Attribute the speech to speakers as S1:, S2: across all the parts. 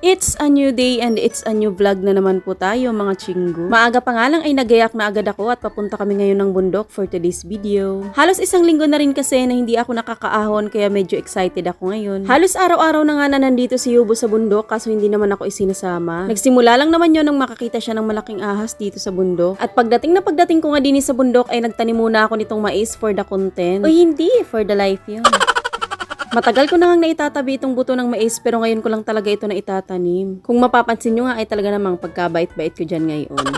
S1: It's a new day and it's a new vlog na naman po tayo mga chinggo. Maaga pa nga lang ay nagayak na agad ako at papunta kami ngayon ng bundok for today's video. Halos isang linggo na rin kasi na hindi ako nakakaahon kaya medyo excited ako ngayon. Halos araw-araw na nga na nandito si Yubo sa bundok kaso hindi naman ako isinasama. Nagsimula lang naman yon nang makakita siya ng malaking ahas dito sa bundok. At pagdating na pagdating ko nga din sa bundok ay nagtanim muna ako nitong mais for the content. O hindi, for the life yun. Matagal ko na ngang naitatabi itong buto ng mais pero ngayon ko lang talaga ito na itatanim. Kung mapapansin nyo nga ay talaga namang pagkabait-bait ko dyan ngayon.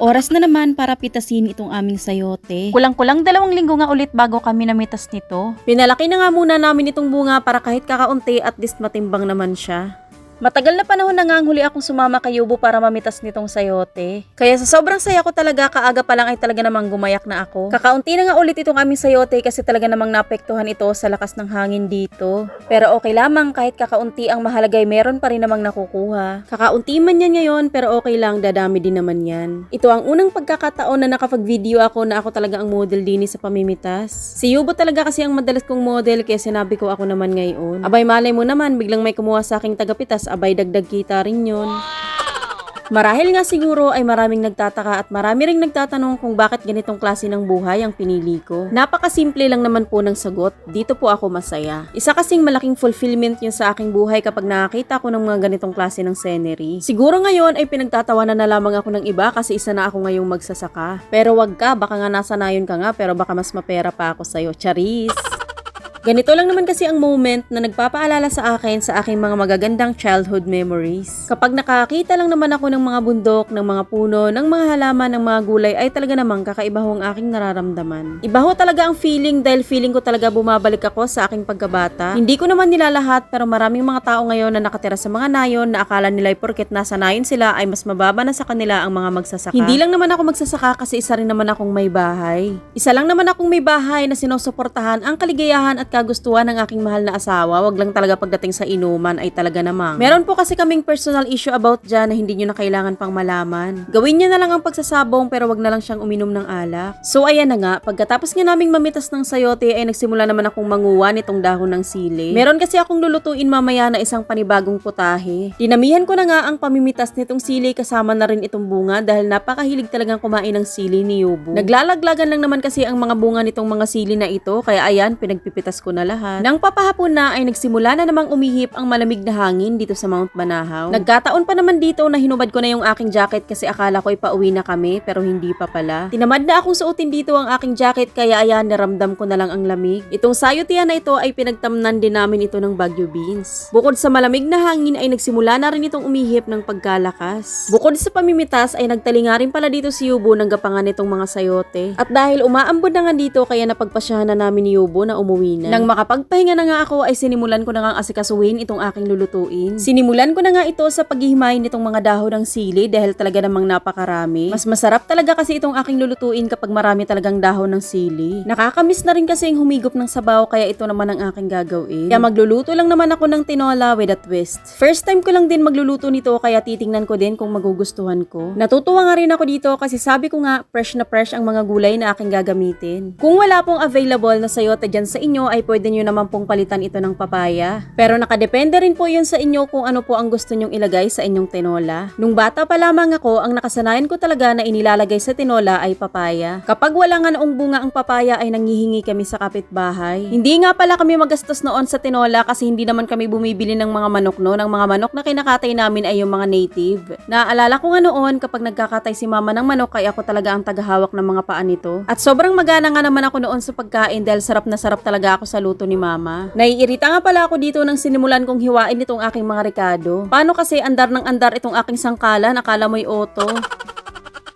S2: Oras na naman para pitasin itong aming sayote.
S3: Kulang-kulang dalawang linggo nga ulit bago kami namitas nito.
S1: Pinalaki na nga muna namin itong bunga para kahit kakaunti at least matimbang naman siya. Matagal na panahon na nga ang huli akong sumama kay Yubo para mamitas nitong sayote. Kaya sa sobrang saya ko talaga, kaaga pa lang ay talaga namang gumayak na ako. Kakaunti na nga ulit itong aming sayote kasi talaga namang napektuhan ito sa lakas ng hangin dito. Pero okay lamang kahit kakaunti ang mahalagay meron pa rin namang nakukuha. Kakaunti man yan ngayon pero okay lang, dadami din naman yan. Ito ang unang pagkakataon na nakapag-video ako na ako talaga ang model din sa pamimitas. Si Yubo talaga kasi ang madalas kong model kaya sinabi ko ako naman ngayon. Abay malay mo naman, biglang may kumuha sa aking tagapitas, abay dagdag kita rin yun. Marahil nga siguro ay maraming nagtataka at marami ring nagtatanong kung bakit ganitong klase ng buhay ang pinili ko. Napakasimple lang naman po ng sagot, dito po ako masaya. Isa kasing malaking fulfillment yun sa aking buhay kapag nakakita ko ng mga ganitong klase ng scenery. Siguro ngayon ay pinagtatawanan na lamang ako ng iba kasi isa na ako ngayong magsasaka. Pero wag ka, baka nga nasanayon ka nga pero baka mas mapera pa ako sa'yo. Charis! Ganito lang naman kasi ang moment na nagpapaalala sa akin sa aking mga magagandang childhood memories. Kapag nakakita lang naman ako ng mga bundok, ng mga puno, ng mga halaman, ng mga gulay ay talaga namang kakaiba ho ang aking nararamdaman. Iba ho talaga ang feeling dahil feeling ko talaga bumabalik ako sa aking pagkabata. Hindi ko naman nila lahat pero maraming mga tao ngayon na nakatira sa mga nayon na akala nila ay porket nasa nayon sila ay mas mababa na sa kanila ang mga magsasaka. Hindi lang naman ako magsasaka kasi isa rin naman akong may bahay. Isa lang naman akong may bahay na sinusuportahan ang kaligayahan at kagustuhan ng aking mahal na asawa. Wag lang talaga pagdating sa inuman ay talaga namang. Meron po kasi kaming personal issue about dyan na hindi nyo na kailangan pang malaman. Gawin niya na lang ang pagsasabong pero wag na lang siyang uminom ng alak. So ayan na nga, pagkatapos nga naming mamitas ng sayote ay nagsimula naman akong manguha nitong dahon ng sili. Meron kasi akong lulutuin mamaya na isang panibagong putahe. Dinamihan ko na nga ang pamimitas nitong sili kasama na rin itong bunga dahil napakahilig talagang kumain ng sili ni Yubo. Naglalaglagan lang naman kasi ang mga bunga nitong mga sili na ito kaya ayan, pinagpipitas ko na lahat. Nang papahapon na ay nagsimula na namang umihip ang malamig na hangin dito sa Mount Banahaw. Nagkataon pa naman dito na hinubad ko na yung aking jacket kasi akala ko ipauwi na kami pero hindi pa pala. Tinamad na akong suotin dito ang aking jacket kaya ayan, naramdam ko na lang ang lamig. Itong sayutian na ito ay pinagtamnan din namin ito ng Baguio beans. Bukod sa malamig na hangin ay nagsimula na rin itong umihip ng pagkalakas. Bukod sa pamimitas ay nagtalinga rin pala dito si Yubo ng gapangan nitong mga sayote. At dahil umaambod na nga dito kaya napagpasyahan na namin ni Yubo na umuwi na. Nang makapagpahinga na nga ako ay sinimulan ko na nga asikasuhin itong aking lulutuin. Sinimulan ko na nga ito sa paghihimay nitong mga dahon ng sili dahil talaga namang napakarami. Mas masarap talaga kasi itong aking lulutuin kapag marami talagang dahon ng sili. Nakakamiss na rin kasi yung humigop ng sabaw kaya ito naman ang aking gagawin. Kaya magluluto lang naman ako ng tinola with a twist. First time ko lang din magluluto nito kaya titingnan ko din kung magugustuhan ko. Natutuwa nga rin ako dito kasi sabi ko nga fresh na fresh ang mga gulay na aking gagamitin. Kung wala pong available na sayote dyan sa inyo ay pwede nyo naman pong palitan ito ng papaya. Pero nakadepende rin po yun sa inyo kung ano po ang gusto nyong ilagay sa inyong tinola. Nung bata pa lamang ako, ang nakasanayan ko talaga na inilalagay sa tinola ay papaya. Kapag wala nga noong bunga ang papaya ay nanghihingi kami sa kapitbahay. Hindi nga pala kami magastos noon sa tinola kasi hindi naman kami bumibili ng mga manok no. Ng mga manok na kinakatay namin ay yung mga native. Naaalala ko nga noon kapag nagkakatay si mama ng manok ay ako talaga ang tagahawak ng mga paa nito. At sobrang magana nga naman ako noon sa pagkain dahil sarap na sarap talaga ako sa luto ni mama. Naiirita nga pala ako dito nang sinimulan kong hiwain itong aking mga rekado. Paano kasi andar ng andar itong aking sangkalan, akala mo'y oto.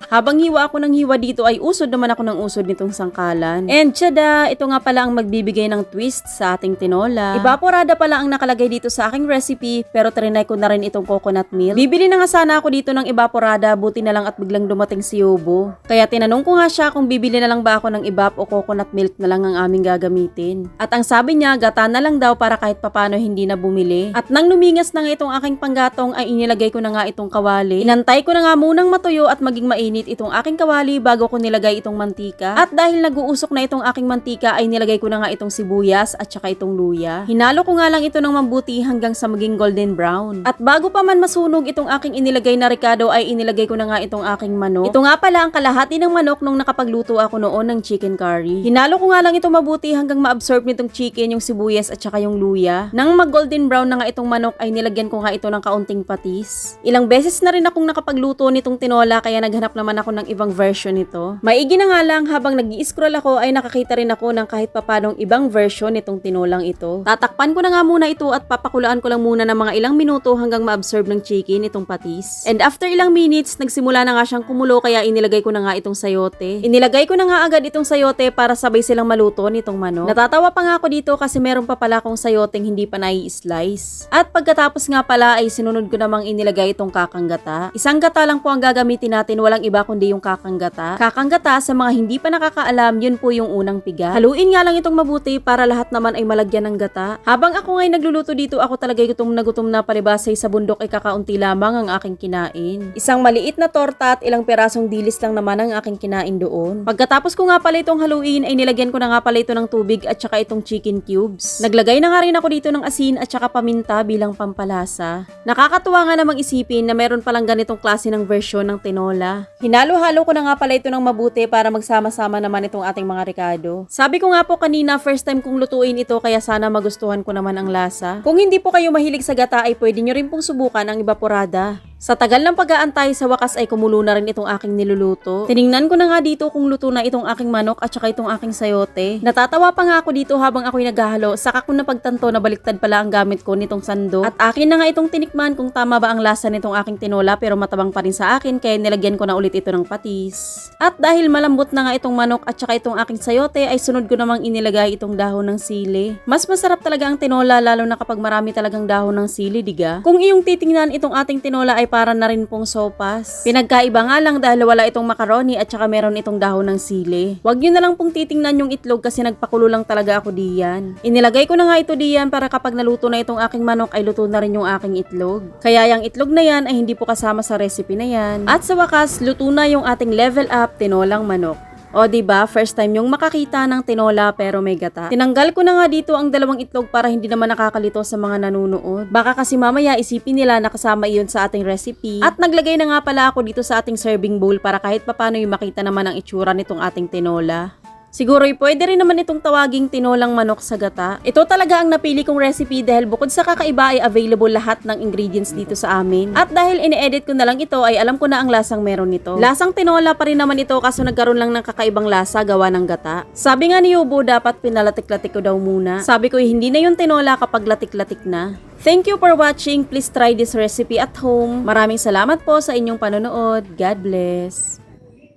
S1: Habang hiwa ako ng hiwa dito ay usod naman ako ng usod nitong sangkalan. And tiyada, ito nga pala ang magbibigay ng twist sa ating tinola. Evaporada pala ang nakalagay dito sa aking recipe pero trinay ko na rin itong coconut milk. Bibili na nga sana ako dito ng evaporada buti na lang at biglang dumating si Yobo. Kaya tinanong ko nga siya kung bibili na lang ba ako ng evap o coconut milk na lang ang aming gagamitin. At ang sabi niya, gata na lang daw para kahit papano hindi na bumili. At nang lumingas na nga itong aking panggatong ay inilagay ko na nga itong kawali. Inantay ko na nga munang matuyo at maging mainit pinainit itong aking kawali bago ko nilagay itong mantika. At dahil nag-uusok na itong aking mantika ay nilagay ko na nga itong sibuyas at saka itong luya. Hinalo ko nga lang ito ng mabuti hanggang sa maging golden brown. At bago pa man masunog itong aking inilagay na ricado ay inilagay ko na nga itong aking manok. Ito nga pala ang kalahati ng manok nung nakapagluto ako noon ng chicken curry. Hinalo ko nga lang ito mabuti hanggang ma-absorb nitong chicken yung sibuyas at saka yung luya. Nang mag-golden brown na nga itong manok ay nilagyan ko nga ito ng kaunting patis. Ilang beses na rin akong nakapagluto nitong tinola kaya naghanap naman ako ng ibang version nito. Maigi na nga lang habang nag scroll ako ay nakakita rin ako ng kahit papanong ibang version nitong tinolang ito. Tatakpan ko na nga muna ito at papakulaan ko lang muna ng mga ilang minuto hanggang ma-absorb ng chicken itong patis. And after ilang minutes, nagsimula na nga siyang kumulo kaya inilagay ko na nga itong sayote. Inilagay ko na nga agad itong sayote para sabay silang maluto nitong manok. Natatawa pa nga ako dito kasi meron pa pala akong sayoteng hindi pa nai-slice. At pagkatapos nga pala ay sinunod ko namang inilagay itong kakanggata. Isang gata lang po ang gagamitin natin, walang iba kundi yung kakanggata. Kakanggata sa mga hindi pa nakakaalam, yun po yung unang piga. Haluin nga lang itong mabuti para lahat naman ay malagyan ng gata. Habang ako ngay nagluluto dito, ako talaga gutom na gutom na palibasay sa bundok ay kakaunti lamang ang aking kinain. Isang maliit na torta at ilang perasong dilis lang naman ang aking kinain doon. Pagkatapos ko nga pala itong haluin ay nilagyan ko na nga pala ito ng tubig at saka itong chicken cubes. Naglagay na nga rin ako dito ng asin at saka paminta bilang pampalasa. Nakakatuwa nga namang isipin na meron palang ganitong klase ng version ng tinola. Hinalo-halo ko na nga pala ito ng mabuti para magsama-sama naman itong ating mga ricado. Sabi ko nga po kanina first time kong lutuin ito kaya sana magustuhan ko naman ang lasa. Kung hindi po kayo mahilig sa gata ay pwede nyo rin pong subukan ang evaporada. Sa tagal ng pag-aantay, sa wakas ay kumulo na rin itong aking niluluto. Tiningnan ko na nga dito kung luto na itong aking manok at saka itong aking sayote. Natatawa pa nga ako dito habang ako'y naghahalo, saka ko napagtanto na baliktad pala ang gamit ko nitong sando. At akin na nga itong tinikman kung tama ba ang lasa nitong aking tinola pero matabang pa rin sa akin kaya nilagyan ko na ulit ito ng patis. At dahil malambot na nga itong manok at saka itong aking sayote ay sunod ko namang inilagay itong dahon ng sili. Mas masarap talaga ang tinola lalo na kapag marami talagang dahon ng sili, diga? Kung iyong titingnan itong ating tinola ay para na rin pong sopas. Pinagkaiba nga lang dahil wala itong macaroni at saka meron itong dahon ng sili. Huwag nyo na lang pong titingnan yung itlog kasi nagpakulo lang talaga ako diyan. Inilagay ko na nga ito diyan para kapag naluto na itong aking manok ay luto na rin yung aking itlog. Kaya yung itlog na yan ay hindi po kasama sa recipe na yan. At sa wakas, luto na yung ating level up tinolang manok. O ba first time yung makakita ng tinola pero may gata. Tinanggal ko na nga dito ang dalawang itlog para hindi naman nakakalito sa mga nanunood. Baka kasi mamaya isipin nila na kasama iyon sa ating recipe. At naglagay na nga pala ako dito sa ating serving bowl para kahit papano yung makita naman ang itsura nitong ating tinola. Siguro pwede rin naman itong tawaging tinolang manok sa gata. Ito talaga ang napili kong recipe dahil bukod sa kakaiba ay available lahat ng ingredients dito sa amin. At dahil ini-edit ko na lang ito ay alam ko na ang lasang meron nito. Lasang tinola pa rin naman ito kaso nagkaroon lang ng kakaibang lasa gawa ng gata. Sabi nga ni Yubo dapat pinalatik-latik ko daw muna. Sabi ko eh, hindi na yung tinola kapag latik-latik na. Thank you for watching. Please try this recipe at home. Maraming salamat po sa inyong panonood. God bless.